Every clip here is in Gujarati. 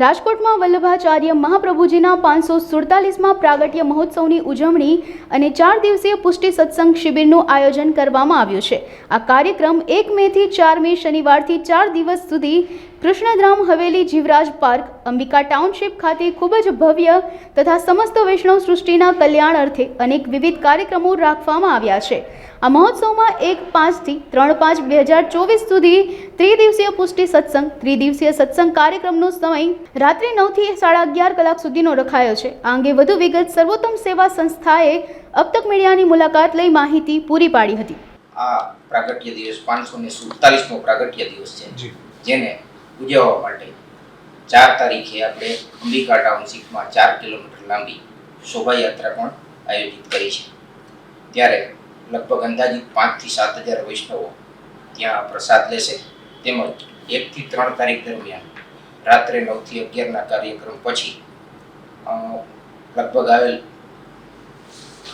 રાજકોટમાં વલ્લભાચાર્ય મહાપ્રભુજીના પાંચસો સુડતાલીસમાં પ્રાગટ્ય મહોત્સવની ઉજવણી અને ચાર દિવસીય પુષ્ટિ સત્સંગ શિબિરનું આયોજન કરવામાં આવ્યું છે. આ કાર્યક્રમ એક મેથી ચાર મે શનિવારથી ચાર દિવસ સુધી કૃષ્ણધામ હવેલી જીવરાજ પાર્ક અંબિકા ટાઉનશીપ ખાતે ખૂબ જ ભવ્ય તથા સમસ્ત વૈષ્ણવ સૃષ્ટિના કલ્યાણ અર્થે અનેક વિવિધ કાર્યક્રમો રાખવામાં આવ્યા છે. આ મહોત્સવમાં એક પાંચથી ત્રણ પાંચ બે હજાર ચોવીસ સુધી ત્રિદિવસીય પુષ્ટિ સત્સંગ ત્રિદિવસીય સત્સંગ કાર્યક્રમનો સમય રાત્રે નવથી સાડા અગિયાર કલાક સુધીનો રખાયો છે. આ અંગે વધુ વિગત સર્વોત્તમ સેવા સંસ્થાએ અબતક મીડિયાની મુલાકાત લઈ માહિતી પૂરી પાડી હતી. આ પ્રાગટ્ય દિવસ પાંચસો ને સુડતાલીસમો પ્રાગટ્ય દિવસ છે. જેને ઉજવવા માટે. ચાર તારીખે આપણે અંબિકા ટાઉનશીપમાં ચાર કિલોમીટર લાંબી શોભાયાત્રા પણ આયોજિત કરી છે. ત્યારે લગભગ અંદાજિત પાંચથી સાત હજાર વૈષ્ણવો ત્યાં પ્રસાદ લેશે તેમજ એકથી ત્રણ તારીખ દરમિયાન રાત્રે નવથી અગિયારના કાર્યક્રમ પછી લગભગ આવેલ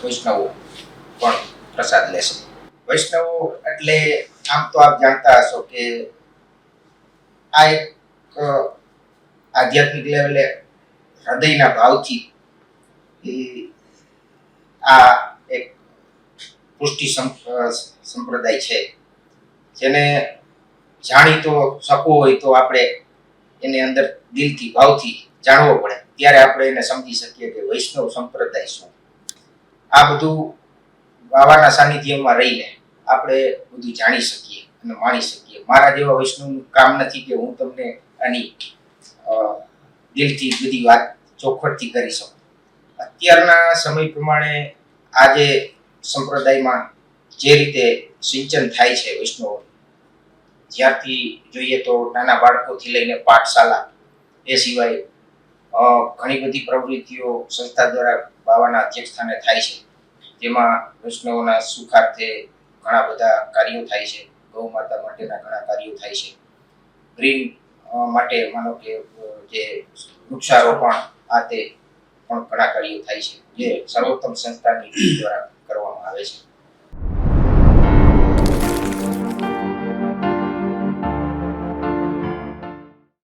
વૈષ્ણવો પણ પ્રસાદ લેશે. વૈષ્ણવો એટલે આમ તો આપ જાણતા હશો કે આ એક આધ્યાત્મિક લેવલે હૃદયના ભાવથી આ એક પુષ્ટિ સંપ્રદાય છે. જેને જાણીતો શકવો હોય તો આપણે એને અંદર દિલથી, ભાવથી જાણવો પડે. ત્યારે આપણે એને સમજી શકીએ કે વૈષ્ણવ સંપ્રદાય શું. આ બધું બાબાના સાનિધ્યમાં રહીને આપણે બધું જાણી શકીએ. માણી શકીએ. મારા જેવા વૈષ્ણવનું કામ નથી કે હું તમને આની દિલથી બધી વાત ચોખવટથી કરી શકું. અત્યારના સમય પ્રમાણે આજે સંપ્રદાયમાં જે રીતે સિંચન થાય છે વૈષ્ણવો, જ્યારથી જોઈએ તો નાના બાળકોથી લઈને પાઠશાલા એ સિવાય ઘણી બધી પ્રવૃત્તિઓ સંસ્થા દ્વારા બાવાના અધ્યક્ષસ્થાને થાય છે. જેમાં વૈષ્ણવોના સુખાર્થે ઘણા બધા કાર્યો થાય છે. ગૌ માતા માટેના ઘણા કાર્યો થાય છે. ગ્રીન માટે માનો કે જે વૃક્ષારોપણ, આ તે પણ ઘણા કાર્યો થાય છે, જે સર્વોત્તમ સંસ્થાની દ્વારા કરવામાં આવે છે.